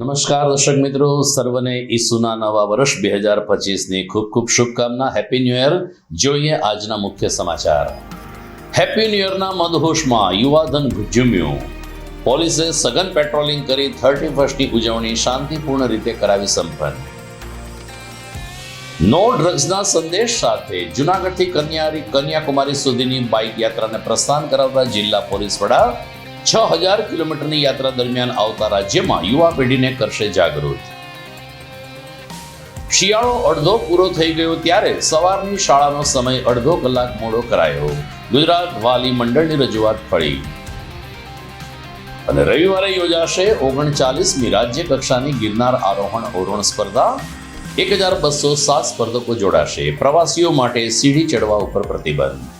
નમસ્કાર દર્શક મિત્રો, સર્વને ઈસુના નવા વર્ષ બે હજાર પચીસની ખૂબ ખૂબ શુભકામના. હેપી ન્યૂ યર જોઈએ આજના મુખ્ય સમાચાર. હેપી ન્યૂ યરના મદહોશમાં યુવાધન ઝૂમ્યું. પોલીસે સઘન પેટ્રોલિંગ કરી થર્ટી ફર્સ્ટની ઉજવણી શાંતિપૂર્ણ રીતે કરાવી સંપન્ન. નો ડ્રગ્સના સંદેશ સાથે જુનાગઢથી કન્યારી કન્યાકુમારી સુધીની બાઇક યાત્રાને પ્રસ્થાન કરાવતા જિલ્લા પોલીસ વડા છ હજાર કિલોમીટરની યાત્રા દરમિયાન આવતા રાજ્યમાં યુવા પેઢીને કરશે જાગૃત. શિયાળો અડધો પૂરો થઈ ગયો ત્યારે સવારની શાળાનો સમય અડધો કલાક મોડો કરાયો. ગુજરાત વાલી મંડળની રજૂઆત ફળી. અને રવિવારે યોજાશે ઓગણચાલીસમી રાજ્ય કક્ષાની ગિરનાર આરોહણ અવરોહણ સ્પર્ધા. એક હજાર બસો સાત સ્પર્ધકો જોડાશે. પ્રવાસીઓ માટે સીડી ચડવા ઉપર પ્રતિબંધ.